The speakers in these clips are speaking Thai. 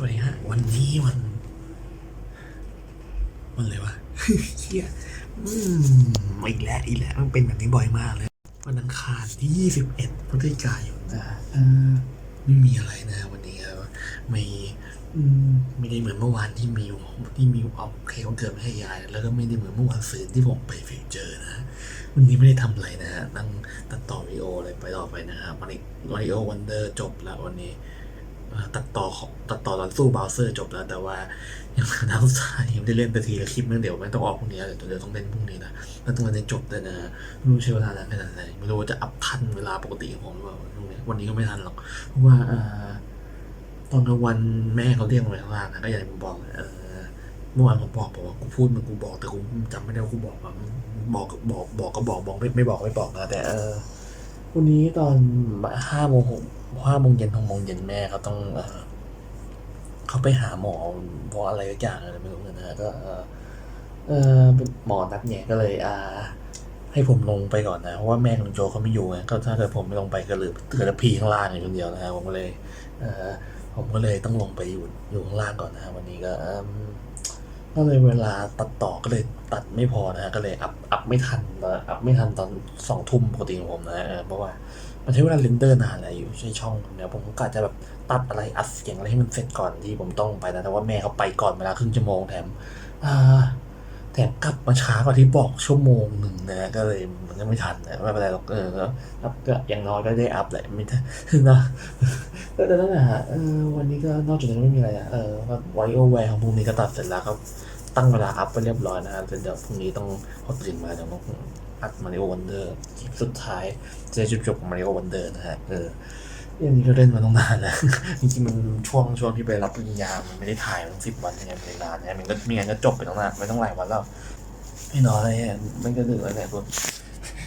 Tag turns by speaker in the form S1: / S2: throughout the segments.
S1: สวัสดีฮะ วันนี้วัน วันอะไรวะเฮียอืมอีกแล้วอีกแล้วมันเป็นแบบนี้บ่อยมากเลย วันอังคารที่ 21พฤศจิกายนนะฮะเอ่อไม่มีอะไรนะ วันนี้ครับไม่อืมไม่ได้เหมือนเมื่อวานที่มีที่มีเอาเค้กวันเกิดมาให้ยาย แล้วก็ไม่ได้เหมือนเมื่อวานซืนที่ผมไปฟิวเจอร์นะวันนี้ไม่ได้ทำอะไรนะฮะนั่งตัดต่อวิดีโออะไรไปต่อไปนะครับมาริมาริโอวันเดอร์จบแล้ววันนี้เอ่อ ตัดต่อของตัดต่อตอนสู้บาวเซอร์จบแล้ว แต่ว่ายังน้ำสายยังได้เล่นนาทีละคลิปนึงเดี๋ยวไม่ต้องออกพรุ่งนี้เดี๋ยวเดี๋ยวต้องเล่นพรุ่งนี้นะแล้วต้องวันนี้จบเลยนะไม่รู้ใช้เวลานานขนาดไหนไม่รู้ว่าจะอัพทันเวลาปกติของผมหรือเปล่าพรุ่งนี้วันนี้ก็ไม่ทันหรอกเพราะว่าตอนกลางวันแม่เขาเรียกมาข้างล่างนะก็อย่างที่ผมบอกเมื่อวานผมบอกบอกว่ากูพูดมันกูบอกแต่กูจำไม่ได้ว่ากูบอกแบบบอกบอกบอกก็บอกบอกไม่ไม่บอกไม่บอกนะแต่เออ วันนี้ตอนห้าโมงหกห้าโมงเย็นหกโมงเย็นแม่เขาต้องเขาไปหาหมอเพราะอะไรสักอย่างอะไรไม่รู้นะฮะก็เออหมอนัดเนี่ยก็เลย อ่า ให้ผมลงไปก่อนนะเพราะว่าแม่ของโจเขาไม่อยู่ไงก็ถ้าเกิดผมไม่ลงไปก็เหลือเหลือแต่พีข้างล่างอยู่คนเดียวนะฮะผมก็เลยเออผมก็เลยต้องลงไปอยู่อยู่ข้างล่างก่อนนะวันนี้ก็อ ก็เลยเวลาตัดต่อก็เลยตัดไม่พอนะฮะก็เลยอัพอัพไม่ทันนะอัพไม่ทันตอนสองทุ่มปกติของผมนะเพราะว่ามันใช้เวลาเรนเดอร์นานอะไรอยู่ใช่ช่องเนี่ยผมก็อาจจะแบบตัดอะไรอัดเสียงอะไรให้มันเสร็จก่อนที่ผมต้องไปนะแต่ว่าแม่เขาไปก่อนเวลาครึ่งชั่วโมงแถมอ่าแถมกลับมาช้ากว่าที่บอกชั่วโมงหนึ่งนะก็เลยมันก็ไม่ทันนะไม่เป็นไรหรอกเออก็อัพก็อย่างน้อยก็ได้อัพแหละไม่ทันนะ ก็แต่นั่นแหละฮะเออวันนี้ก็นอกจากนั้ไม่มีอะไรอะเออไวโอแวร์ของพรุ่งนี้ก็ตัดเสร็จแล้วครับ ตั้งเวลาอัพไปเรียบร้อยนะฮะเดี๋ยวพรุ่งนี้ต้องพอตื่นมาเดี๋ยวต้องอัดมาริโอวันเดอร์คลิปสุดท้ายจะจุดจบของมาริโอวันเดอร์นะฮะเออเรื่องนี้ก็เล่นมาตั้งนานแล้วจริงๆมันช่วงช่วงที่ไปรับปริญญามันไม่ได้ถ่ายมาตั้งสิบวันเนี่ยมันนานเนี่ยมันก็มีงานก็จบไปตั้งนานไม่ต้องหลายวันแล้วไม่นอนเลยเนี่ยมันก็ดึกแล้วเนี่ย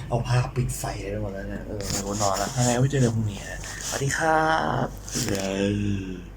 S1: เอาผ้าปิดไฟไปหมดแล้วเนี่ยเออไม่รู้นอนแล้วยังไงไว้เจอกันพรุ่งนี้ฮะ สวัสดีครับ